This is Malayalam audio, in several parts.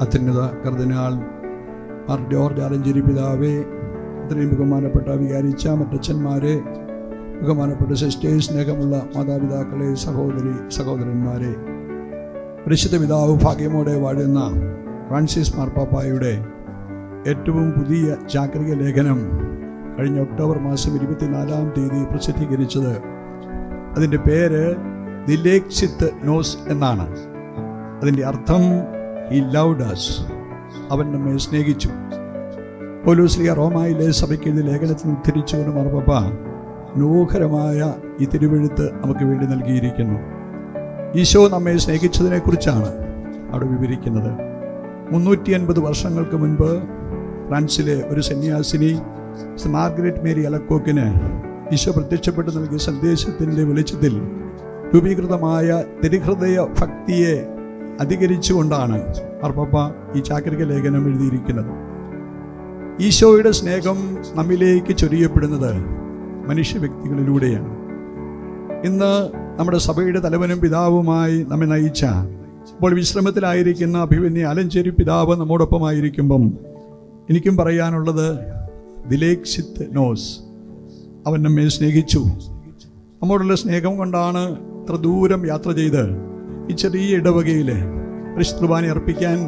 അത്യുന്നത കർദിനാൾ മാർ ജോർജ് ആലഞ്ചേരി പിതാവേ ഇത്രയും ബഹുമാനപ്പെട്ട വികാരിച്ച മറ്റച്ഛന്മാരെ ബഹുമാനപ്പെട്ട സിസ്റ്റേഴ്സ് സ്നേഹമുള്ള മാതാപിതാക്കളെ സഹോദരി സഹോദരന്മാരെ പരിശുദ്ധ പിതാവ് ഭാഗ്യമോടെ വാഴുന്ന ഫ്രാൻസിസ് മാർപ്പാപ്പായുടെ ഏറ്റവും പുതിയ ചാക്രിക ലേഖനം കഴിഞ്ഞ ഒക്ടോബർ മാസം ഇരുപത്തിനാലാം തീയതി പ്രസിദ്ധീകരിച്ചത്. അതിന്റെ പേര് ദിലേക്ഷിത്ത് നോസ് എന്നാണ്. അതിന്റെ അർത്ഥം ഈ ലൗഡസ് അവൻ നമ്മെ സ്നേഹിച്ചു. പോലൂസ്ലിയ റോമായിലെ സഭയ്ക്ക് എഴുതിയ ലേഖനത്തിൽ ഉദ്ധരിച്ചുകൊണ്ട് മറുപപ്പ മനോഹരമായ ഈ തിരുവെഴുത്ത് നമുക്ക് വേണ്ടി നൽകിയിരിക്കുന്നു. ഈശോ നമ്മെ സ്നേഹിച്ചതിനെ കുറിച്ചാണ് അവിടെ വിവരിക്കുന്നത്. മുന്നൂറ്റി അൻപത് വർഷങ്ങൾക്ക് മുൻപ് ഫ്രാൻസിലെ ഒരു സന്യാസിനി മാർഗരറ്റ് മേരി അലക്കോക്കിന് ഈശോ പ്രത്യക്ഷപ്പെട്ട് നൽകിയ സന്ദേശത്തിന്റെ വെളിച്ചത്തിൽ രൂപീകൃതമായ തിരുഹൃദയ ഭക്തിയെ അധികരിച്ചുകൊണ്ടാണ് അർപ്പപ്പ ഈ ചാക്രിക ലേഖനം എഴുതിയിരിക്കുന്നത്. ഈശോയുടെ സ്നേഹം നമ്മിലേക്ക് ചൊരിയപ്പെടുന്നത് മനുഷ്യ വ്യക്തികളിലൂടെയാണ് ഇന്ന് നമ്മുടെ സഭയുടെ തലവനും പിതാവുമായി നമ്മെ നയിച്ച ഇപ്പോൾ വിശ്രമത്തിലായിരിക്കുന്ന അഭിമന്യ അലഞ്ചേരി പിതാവ് നമ്മോടൊപ്പമായിരിക്കുമ്പം എനിക്കും പറയാനുള്ളത് ദിലേക്ഷിത് നോസ്. അവൻ നമ്മെ സ്നേഹിച്ചു. നമ്മോടുള്ള സ്നേഹം കൊണ്ടാണ് ഇത്ര ദൂരം യാത്ര ചെയ്ത് ഈ ചെറിയ ഇടവകയിൽ പരിശുദ്ധവാനെ അർപ്പിക്കാൻ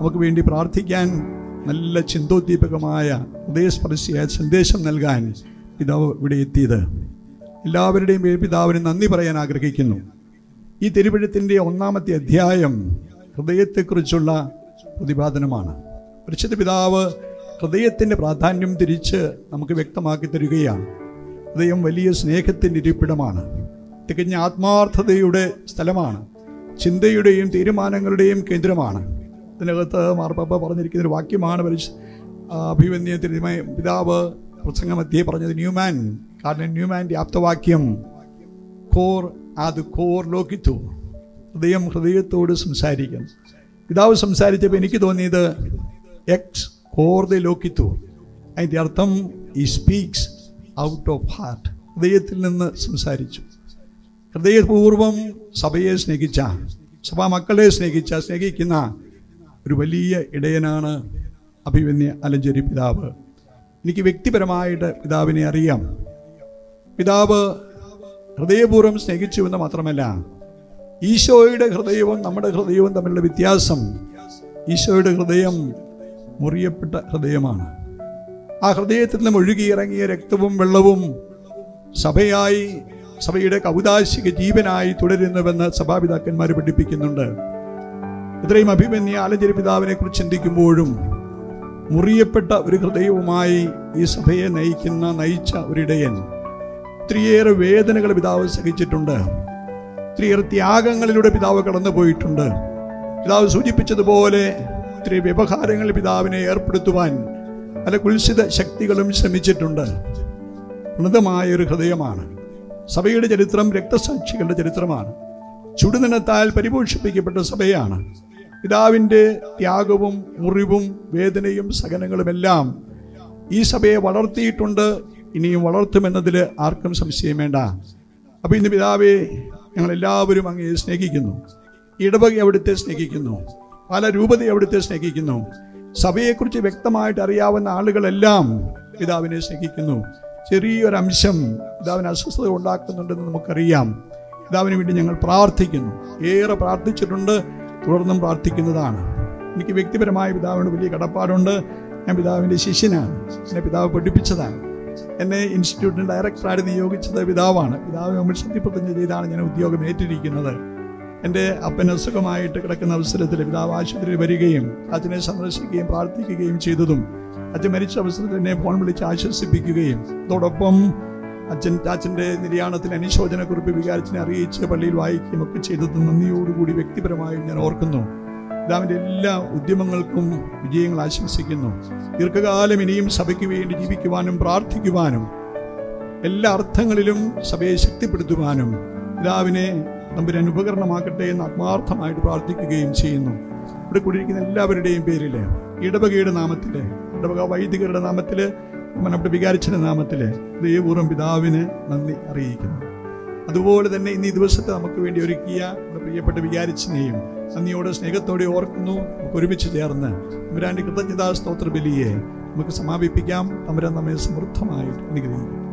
നമുക്ക് വേണ്ടി പ്രാർത്ഥിക്കാൻ നല്ല ചിന്തോദ്ദീപകമായ ഹൃദയസ്പർശിയായ സന്ദേശം നൽകാൻ പിതാവ് ഇവിടെ എത്തിയത്. എല്ലാവരുടെയും പിതാവിന് നന്ദി പറയാൻ ആഗ്രഹിക്കുന്നു. ഈ തിരുവഴുത്തിന്റെ ഒന്നാമത്തെ അധ്യായം ഹൃദയത്തെക്കുറിച്ചുള്ള പ്രതിപാദനമാണ്. പരിശുദ്ധ പിതാവ് ഹൃദയത്തിന്റെ പ്രാധാന്യം തിരിച്ച് നമുക്ക് വ്യക്തമാക്കി തരികയാണ്. ഹൃദയം വലിയ സ്നേഹത്തിന്റെ ഇരിപ്പിടമാണ്. തികഞ്ഞ ആത്മാർത്ഥതയുടെ സ്ഥലമാണ്. ചിന്തയുടെയും തീരുമാനങ്ങളുടെയും കേന്ദ്രമാണ്. ഇതിനകത്ത് മാർപ്പാപ്പ പറഞ്ഞിരിക്കുന്ന ഒരു വാക്യമാണ് പരിശു അഭിമന്യ തിരുമയ പിതാവ് പ്രസംഗമധ്യേ പറഞ്ഞത് ന്യൂമാൻ കാരണം ന്യൂമാന്റെ ആപ്തവാക്യം കോർ അത് കോർ ലോകിത്തു. ഹൃദയം ഹൃദയത്തോട് സംസാരിക്കണം പിതാവ് സംസാരിച്ചപ്പോൾ എനിക്ക് തോന്നിയത് എക്സ് കോർ ദ ലോകിത്തു. അതിന്റെ അർത്ഥം ഈ സ്പീക്സ് ഔട്ട് ഓഫ് ഹാർട്ട് ഹൃദയത്തിൽ നിന്ന് സംസാരിച്ചു. ഹൃദയപൂർവം സഭയെ സ്നേഹിച്ച സഭാ മക്കളെ സ്നേഹിച്ച സ്നേഹിക്കുന്ന ഒരു വലിയ ഇടയനാണ് അഭിമന്യ അലഞ്ചേരി പിതാവ്. എനിക്ക് വ്യക്തിപരമായിട്ട് പിതാവിനെ അറിയാം. പിതാവ് ഹൃദയപൂർവം സ്നേഹിച്ചു എന്ന് മാത്രമല്ല ഈശോയുടെ ഹൃദയവും നമ്മുടെ ഹൃദയവും തമ്മിലുള്ള വ്യത്യാസം ഈശോയുടെ ഹൃദയം മുറിയപ്പെട്ട ഹൃദയമാണ്. ആ ഹൃദയത്തിൽ നിന്നും ഒഴുകിയിറങ്ങിയ രക്തവും വെള്ളവും സഭയായി സഭയുടെ കൗതാശിക ജീവനായി തുടരുന്നുവെന്ന് സഭാപിതാക്കന്മാർ പഠിപ്പിക്കുന്നുണ്ട്. ഇത്രയും അഭിമന്യ ആലഞ്ചേരി പിതാവിനെ കുറിച്ച് ചിന്തിക്കുമ്പോഴും മുറിയപ്പെട്ട ഒരു ഹൃദയവുമായി ഈ സഭയെ നയിക്കുന്ന നയിച്ച ഒരിടയൻ ഒത്തിരിയേറെ വേദനകൾ പിതാവ് സഹിച്ചിട്ടുണ്ട്. ഒത്തിരിയേറെ ത്യാഗങ്ങളിലൂടെ പിതാവ് കടന്നു പോയിട്ടുണ്ട്. പിതാവ് സൂചിപ്പിച്ചതുപോലെ ഒത്തിരി വ്യവഹാരങ്ങൾ പിതാവിനെ ഏർപ്പെടുത്തുവാൻ പല കുൽസിത ശക്തികളും ശ്രമിച്ചിട്ടുണ്ട്. ഉന്നതമായ ഒരു ഹൃദയമാണ്. സഭയുടെ ചരിത്രം രക്തസാക്ഷികളുടെ ചരിത്രമാണ്. ചുടുനിണത്താൽ പരിപോഷിപ്പിക്കപ്പെട്ട സഭയാണ്. പിതാവിന്റെ ത്യാഗവും മുറിവും വേദനയും സഹനങ്ങളുമെല്ലാം ഈ സഭയെ വളർത്തിയിട്ടുണ്ട്. ഇനിയും വളർത്തുമെന്നതിൽ ആർക്കും സംശയം വേണ്ട. അപ്പോൾ ഇന്ന് പിതാവെ ഞങ്ങളെല്ലാവരും അങ്ങയെ സ്നേഹിക്കുന്നു. ഇടവകെ അവിടുത്തെ സ്നേഹിക്കുന്നു. പല രൂപതയെ അവിടുത്തെ സ്നേഹിക്കുന്നു. സഭയെക്കുറിച്ച് വ്യക്തമായിട്ട് അറിയാവുന്ന ആളുകളെല്ലാം പിതാവിനെ സ്നേഹിക്കുന്നു. ചെറിയൊരംശം പിതാവിന് അസ്വസ്ഥത ഉണ്ടാക്കുന്നുണ്ടെന്ന് നമുക്കറിയാം. പിതാവിന് വേണ്ടി ഞങ്ങൾ പ്രാർത്ഥിക്കുന്നു. ഏറെ പ്രാർത്ഥിച്ചിട്ടുണ്ട് തുടർന്നും പ്രാർത്ഥിക്കുന്നതാണ്. എനിക്ക് വ്യക്തിപരമായ പിതാവിനോട് വലിയ കടപ്പാടുണ്ട്. ഞാൻ പിതാവിന്റെ ശിഷ്യനാണ്. എന്നെ പിതാവ് പഠിപ്പിച്ചതാണ്. എന്നെ ഇൻസ്റ്റിറ്റ്യൂട്ടിന് ഡയറക്ടറായിട്ട് നിയോഗിച്ചത് പിതാവാണ്. പിതാവ് നമ്മൾ സത്യപ്രതിജ്ഞ ചെയ്താണ് ഞാൻ ഉദ്യോഗം ഏറ്റിരിക്കുന്നത് എന്റെ അപ്പൻ അസുഖമായിട്ട് കിടക്കുന്ന അവസരത്തിൽ പിതാവ് ആശുപത്രിയിൽ വരികയും അച്ഛനെ സന്ദർശിക്കുകയും പ്രാർത്ഥിക്കുകയും ചെയ്തതും അച്ഛൻ മരിച്ച അവസരത്തിൽ എന്നെ ഫോൺ വിളിച്ച് ആശ്വസിപ്പിക്കുകയും അതോടൊപ്പം അച്ഛൻ അച്ഛന്റെ നിര്യാണത്തിൽ അനുശോചനക്കുറിപ്പ് വികാരത്തിനെ അറിയിച്ച് പള്ളിയിൽ വായിക്കുകയും ഒക്കെ ചെയ്തത് നന്ദിയോടുകൂടി വ്യക്തിപരമായും ഞാൻ ഓർക്കുന്നു. പിതാവിന്റെ എല്ലാ ഉദ്യമങ്ങൾക്കും വിജയങ്ങൾ ആശംസിക്കുന്നു. ദീർഘകാലം ഇനിയും സഭയ്ക്ക് വേണ്ടി ജീവിക്കുവാനും പ്രാർത്ഥിക്കുവാനും എല്ലാ അർത്ഥങ്ങളിലും സഭയെ ശക്തിപ്പെടുത്തുവാനും പിതാവിനെ നമ്പുരാൻ ഉപകരണമാക്കട്ടെ എന്ന് ആത്മാർത്ഥമായിട്ട് പ്രാർത്ഥിക്കുകയും ചെയ്യുന്നു. ഇവിടെ കൂടിയിരിക്കുന്ന എല്ലാവരുടെയും പേരിൽ ഇടവകയുടെ നാമത്തിൽ ഇടവക വൈദികരുടെ നാമത്തിൽ നമ്മുടെ വികാരിച്ചന്റെ നാമത്തിൽ ദൈവപൂർവം പിതാവിന് നന്ദി അറിയിക്കുന്നു. അതുപോലെ തന്നെ ഇന്ന് ഈ ദിവസത്തെ നമുക്ക് വേണ്ടി ഒരുക്കിയ നമ്മുടെ പ്രിയപ്പെട്ട വികാരിച്ചിനെയും നന്ദിയോടെ സ്നേഹത്തോടെ ഓർക്കുന്നു നമുക്ക് ഒരുമിച്ച് ചേർന്ന് തമ്പുരാന്റെ കൃതജ്ഞതാ സ്തോത്ര ബലിയെ നമുക്ക് സമാപിപ്പിക്കാം. തമ്പുരാൻ നമ്മെ സമൃദ്ധമായിട്ട് അനുഗ്രഹിക്കും